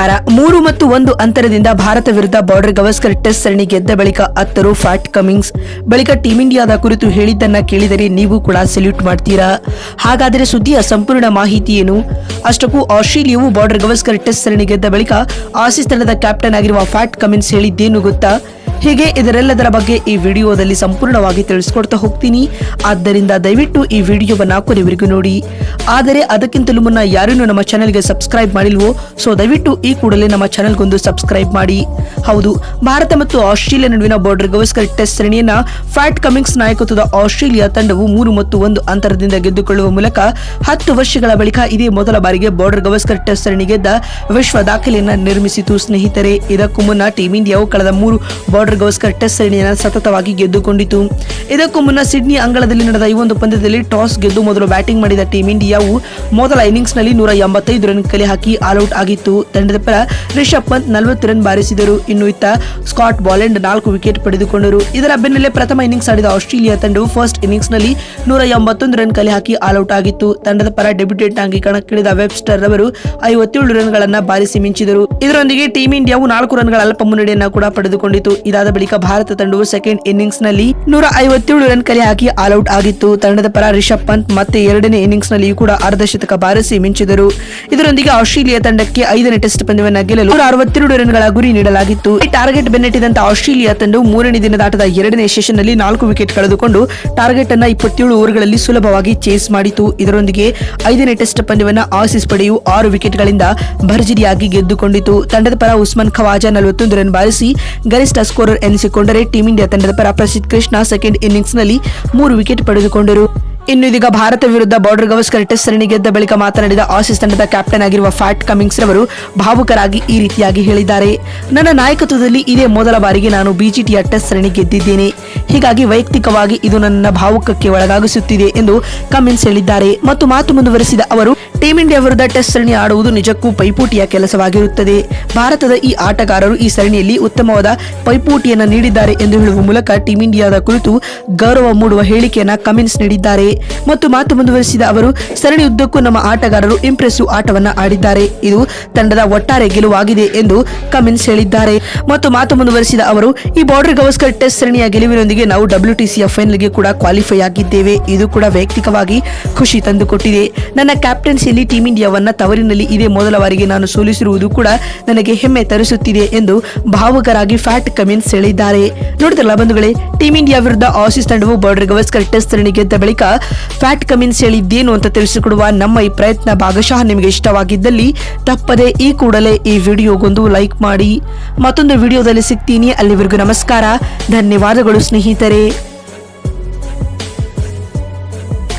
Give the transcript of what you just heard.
ನಮಸ್ಕಾರ ಮೂರು ಮತ್ತು ಒಂದು ಅಂತರದಿಂದ ಭಾರತ ವಿರುದ್ಧ ಬಾರ್ಡರ್ ಗವಸ್ಕರ್ ಟೆಸ್ಟ್ ಸರಣಿ ಗೆದ್ದ ಬಳಿಕ ಅತ್ತರು ಫ್ಯಾಟ್ ಕಮಿಂಗ್ಸ್ ಬಳಿಕ ಟೀಮ್ ಇಂಡಿಯಾದ ಕುರಿತು ಹೇಳಿದ್ದನ್ನ ಕೇಳಿದರೆ ನೀವು ಕೂಡ ಸೆಲ್ಯೂಟ್ ಮಾಡ್ತೀರಾ? ಹಾಗಾದರೆ ಸುದ್ದಿಯ ಸಂಪೂರ್ಣ ಮಾಹಿತಿ ಏನು? ಅಷ್ಟಕ್ಕೂ ಆಸ್ಟ್ರೇಲಿಯಾವು ಬಾರ್ಡರ್ ಗವಸ್ಕರ್ ಟೆಸ್ಟ್ ಸರಣಿ ಗೆದ್ದ ಬಳಿಕ ಆಸೀಸ್ ತಂಡದ ಕ್ಯಾಪ್ಟನ್ ಆಗಿರುವ ಫ್ಯಾಟ್ ಕಮಿನ್ಸ್ ಹೇಳಿದ್ದೇನು ಗೊತ್ತಾ? ಹೀಗೆ ಇದರೆಲ್ಲದರ ಬಗ್ಗೆ ಈ ವಿಡಿಯೋದಲ್ಲಿ ಸಂಪೂರ್ಣವಾಗಿ ತಿಳಿಸ್ಕೊಡ್ತಾ ಹೋಗ್ತೀನಿ. ಆದ್ದರಿಂದ ದಯವಿಟ್ಟು ಈ ವಿಡಿಯೋವನ್ನ ಕೊನೆವರೆಗೂ ನೋಡಿ. ಆದರೆ ಅದಕ್ಕಿಂತಲೂ ಮುನ್ನ ಯಾರನ್ನು ನಮ್ಮ ಚಾನೆಲ್ಗೆ ಸಬ್ಸ್ಕ್ರೈಬ್ ಮಾಡಿಲ್ವೋ, ಸೊ ದಯವಿಟ್ಟು ಈ ಕೂಡಲೇ ನಮ್ಮ ಚಾನೆಲ್ಗೊಂದು ಸಬ್ಸ್ಕ್ರೈಬ್ ಮಾಡಿ. ಹೌದು, ಭಾರತ ಮತ್ತು ಆಸ್ಟ್ರೇಲಿಯಾ ನಡುವಿನ ಬಾರ್ಡರ್ ಗವಸ್ಕರ್ ಟೆಸ್ಟ್ ಸರಣಿಯನ್ನ ಫ್ಯಾಟ್ ಕಮಿಂಗ್ಸ್ ನಾಯಕತ್ವದ ಆಸ್ಟ್ರೇಲಿಯಾ ತಂಡವು ಮೂರು ಮತ್ತು ಒಂದು ಅಂತರದಿಂದ ಗೆದ್ದುಕೊಳ್ಳುವ ಮೂಲಕ ಹತ್ತು ವರ್ಷಗಳ ಬಳಿಕ ಇದೇ ಮೊದಲ ಬಾರಿಗೆ ಬಾರ್ಡರ್ ಗವಸ್ಕರ್ ಟೆಸ್ಟ್ ಸರಣಿ ಗೆದ್ದ ವಿಶ್ವ ದಾಖಲೆಯನ್ನ ನಿರ್ಮಿಸಿತು. ಸ್ನೇಹಿತರೆ, ಇದಕ್ಕೂ ಮುನ್ನ ಟೀಂ ಇಂಡಿಯಾವು ಕಳೆದ ಮೂರು ಬಾರ್ಡರ್ ಗವಸ್ಕರ್ ಟೆಸ್ಟ್ ಸರಣಿಯನ್ನು ಸತತವಾಗಿ ಗೆದ್ದುಕೊಂಡಿತು. ಇದಕ್ಕೂ ಮುನ್ನ ಸಿಡ್ನಿ ಅಂಗಳದಲ್ಲಿ ನಡೆದ ಈ ಒಂದು ಪಂದ್ಯದಲ್ಲಿ ಟಾಸ್ ಗೆದ್ದು ಮೊದಲು ಬ್ಯಾಟಿಂಗ್ ಮಾಡಿದ ಟೀಂ ಇಂಡಿಯಾವು ಮೊದಲ ಇನ್ನಿಂಗ್ಸ್ನಲ್ಲಿ ನೂರ ಎಂಬತ್ತೈದು ರನ್ ಕಲೆ ಹಾಕಿ ಆಲ್ಔಟ್ ಆಗಿತ್ತು. ತಂಡದ ಪರ ರಿಷಬ್ ಪಂತ್ ನಲವತ್ತು ರನ್ ಬಾರಿಸಿದರು. ಇನ್ನು ಇತ್ತ ಸ್ಕಾಟ್ ಬಾಲೆಂಡ್ ನಾಲ್ಕು ವಿಕೆಟ್ ಪಡೆದುಕೊಂಡರು. ಇದರ ಬೆನ್ನಲ್ಲೇ ಪ್ರಥಮ ಇನ್ನಿಂಗ್ಸ್ ಆಡಿದ ಆಸ್ಟ್ರೇಲಿಯಾ ತಂಡವು ಫಸ್ಟ್ ಇನ್ನಿಂಗ್ಸ್ನಲ್ಲಿ ನೂರ ಎಂಬತ್ತೊಂದು ರನ್ ಕಲೆ ಹಾಕಿ ಆಲ್ಔಟ್ ಆಗಿತ್ತು. ತಂಡದ ಪರ ಡೆಬ್ಯೂಟೆಂಟ್ ಆಗಿ ಕಣಕ್ಕಿಳಿದ ವೆಬ್ಸ್ಟರ್ ಅವರು ಐವತ್ತೇಳು ರನ್ಗಳನ್ನು ಬಾರಿಸಿ ಮಿಂಚಿದರು. ಇದರೊಂದಿಗೆ ಟೀಂ ಇಂಡಿಯಾವು ನಾಲ್ಕು ರನ್ಗಳ ಅಲ್ಪ ಮುನ್ನಡೆಯನ್ನ ಕೂಡ ಪಡೆದುಕೊಂಡಿತು. ಬಳಿಕ ಭಾರತ ತಂಡವು ಸೆಕೆಂಡ್ ಇನ್ನಿಂಗ್ಸ್ನಲ್ಲಿ ನೂರ ಐವತ್ತೇಳು ರನ್ ಕಲೆ ಹಾಕಿ ಆಲ್ಔಟ್ ಆಗಿತ್ತು. ತಂಡದ ಪರ ರಿಷಬ್ ಪಂತ್ ಮತ್ತೆ ಎರಡನೇ ಇನ್ನಿಂಗ್ಸ್ ನಲ್ಲಿಯೂ ಕೂಡ ಅರ್ಧ ಶತಕ ಬಾರಿಸಿ ಮಿಂಚಿದರು. ಇದರೊಂದಿಗೆ ಆಸ್ಟ್ರೇಲಿಯಾ ತಂಡಕ್ಕೆ ಐದನೇ ಟೆಸ್ಟ್ ಪಂದ್ಯವನ್ನು ಗೆಲ್ಲಲು ನೂರ ಅರವತ್ತೆರಡು ರನ್ಗಳ ಗುರಿ ನೀಡಲಾಗಿತ್ತು. ಈ ಟಾರ್ಗೆಟ್ ಬೆನ್ನಟ್ಟಿದಂತ ಆಸ್ಟ್ರೇಲಿಯಾ ತಂಡವು ಮೂರನೇ ದಿನದ ಆಟದ ಎರಡನೇ ಸೆಷನ್ನಲ್ಲಿ ನಾಲ್ಕು ವಿಕೆಟ್ ಕಳೆದುಕೊಂಡು ಟಾರ್ಗೆಟ್ ಅನ್ನ ಇಪ್ಪತ್ತೇಳು ಓವರ್ಗಳಲ್ಲಿ ಸುಲಭವಾಗಿ ಚೇಸ್ ಮಾಡಿತು. ಇದರೊಂದಿಗೆ ಐದನೇ ಟೆಸ್ಟ್ ಪಂದ್ಯವನ್ನು ಆಸಿಸ್ ಪಡೆಯು ಆರು ವಿಕೆಟ್ಗಳಿಂದ ಭರ್ಜರಿಯಾಗಿ ಗೆದ್ದುಕೊಂಡಿತು. ತಂಡದ ಪರ ಉಸ್ಮಾನ್ ಖವಾಜಾ ನಲವತ್ತೊಂದು ರನ್ ಬಾರಿಸಿ ಗರಿಷ್ಠ ಸ್ಕೋರರ್ ಎನಿಸಿಕೊಂಡರೆ ಟೀಂ ಇಂಡಿಯಾ ತಂಡದ ಪರ ಪ್ರಸಿದ್ಧ ಕೃಷ್ಣ ಸೆಕೆಂಡ್ ಇನ್ನಿಂಗ್ಸ್ನಲ್ಲಿ ಮೂರು ವಿಕೆಟ್ ಪಡೆದುಕೊಂಡರು. ಇನ್ನು ಇದೀಗ ಭಾರತ ವಿರುದ್ಧ ಬಾರ್ಡರ್ ಗವಸ್ಕರ್ ಟೆಸ್ಟ್ ಸರಣಿ ಗೆದ್ದ ಬಳಿಕ ಮಾತನಾಡಿದ ಆಸೀಸ್ ತಂಡದ ಕ್ಯಾಪ್ಟನ್ ಆಗಿರುವ ಫ್ಯಾಟ್ ಕಮಿಂಗ್ಸ್ ರವರು ಭಾವುಕರಾಗಿ ಈ ರೀತಿಯಾಗಿ ಹೇಳಿದ್ದಾರೆ. ನನ್ನ ನಾಯಕತ್ವದಲ್ಲಿ ಇದೇ ಮೊದಲ ಬಾರಿಗೆ ನಾನು ಬಿಜಿಟಿಯ ಟೆಸ್ಟ್ ಸರಣಿ ಗೆದ್ದಿದ್ದೇನೆ. ಹೀಗಾಗಿ ವೈಯಕ್ತಿಕವಾಗಿ ಇದು ನನ್ನ ಭಾವುಕಕ್ಕೆ ಒಳಗಾಗಿಸುತ್ತಿದೆ ಎಂದು ಕಮಿನ್ಸ್ ಹೇಳಿದ್ದಾರೆ. ಮತ್ತು ಮಾತು ಮುಂದುವರೆಸಿದ ಅವರು ಟೀಂ ಇಂಡಿಯಾ ವಿರುದ್ಧ ಟೆಸ್ಟ್ ಸರಣಿ ಆಡುವುದು ನಿಜಕ್ಕೂ ಪೈಪೋಟಿಯ ಕೆಲಸವಾಗಿರುತ್ತದೆ. ಭಾರತದ ಈ ಆಟಗಾರರು ಈ ಸರಣಿಯಲ್ಲಿ ಉತ್ತಮವಾದ ಪೈಪೋಟಿಯನ್ನು ನೀಡಿದ್ದಾರೆ ಎಂದು ಹೇಳುವ ಮೂಲಕ ಟೀಂ ಇಂಡಿಯಾದ ಕುರಿತು ಗೌರವ ಮೂಡುವ ಹೇಳಿಕೆಯನ್ನು ಕಮಿನ್ಸ್ ನೀಡಿದ್ದಾರೆ. ಮತ್ತು ಮಾತು ಮುಂದುವರಿಸಿದ ಅವರು, ಸರಣಿ ಉದ್ದಕ್ಕೂ ನಮ್ಮ ಆಟಗಾರರು ಇಂಪ್ರೆಸಿವ್ ಆಟವನ್ನ ಆಡಿದ್ದಾರೆ. ಇದು ತಂಡದ ಒಟ್ಟಾರೆ ಗೆಲುವಾಗಿದೆ ಎಂದು ಕಮಿನ್ಸ್ ಹೇಳಿದ್ದಾರೆ. ಮತ್ತು ಮಾತು ಮುಂದುವರಿಸಿದ ಅವರು, ಈ ಬಾರ್ಡರ್ ಗವಸ್ಕರ್ ಟೆಸ್ಟ್ ಸರಣಿಯ ಗೆಲುವಿನೊಂದಿಗೆ ನಾವು ಡಬ್ಲ್ಯೂಟಿಸಿಯ ಫೈನಲ್ಗೆ ಕೂಡ ಕ್ವಾಲಿಫೈ ಆಗಿದ್ದೇವೆ. ಇದು ಕೂಡ ವೈಯಕ್ತಿಕವಾಗಿ ಖುಷಿ ತಂದುಕೊಟ್ಟಿದೆ. ನನ್ನ ಕ್ಯಾಪ್ಟನ್ಸಿಯಲ್ಲಿ ಟೀಮ್ ಇಂಡಿಯಾವನ್ನ ತವರಿನಲ್ಲಿ ಇದೇ ಮೊದಲ ಬಾರಿಗೆ ನಾನು ಸೋಲಿಸಿರುವುದು ಕೂಡ ನನಗೆ ಹೆಮ್ಮೆ ತರಿಸುತ್ತಿದೆ ಎಂದು ಭಾವುಕರಾಗಿ ಫ್ಯಾಟ್ ಕಮಿನ್ಸ್ ಹೇಳಿದ್ದಾರೆ. ನೋಡಿದ್ರಲ್ಲ ಬಂಧುಗಳೇ ಟೀಮ್ ಇಂಡಿಯಾ ವಿರುದ್ಧ ಆಸೀಸ್ ತಂಡವು ಬಾರ್ಡರ್ ಗವಸ್ಕರ್ ಟೆಸ್ಟ್ ಸರಣಿ ಗೆದ್ದ ಬಳಿಕ ಫ್ಯಾಟ್ ಕಮಿನ್ಸ್ ಹೇಳಿದ್ದೇನು ಅಂತ ತಿಳಿಸಿಕೊಡುವ ನಮ್ಮ ಈ ಪ್ರಯತ್ನ ಭಾಗಶಃ ನಿಮಗೆ ಇಷ್ಟವಾಗಿದ್ದಲ್ಲಿ ತಪ್ಪದೆ ಈ ಕೂಡಲೇ ಈ ವಿಡಿಯೋಗೊಂದು ಲೈಕ್ ಮಾಡಿ ಮತ್ತೊಂದು ವಿಡಿಯೋದಲ್ಲಿ ಸಿಗ್ತೀನಿ. ಅಲ್ಲಿವರೆಗೂ ನಮಸ್ಕಾರ. ಧನ್ಯವಾದಗಳು ಸ್ನೇಹಿತರೆ.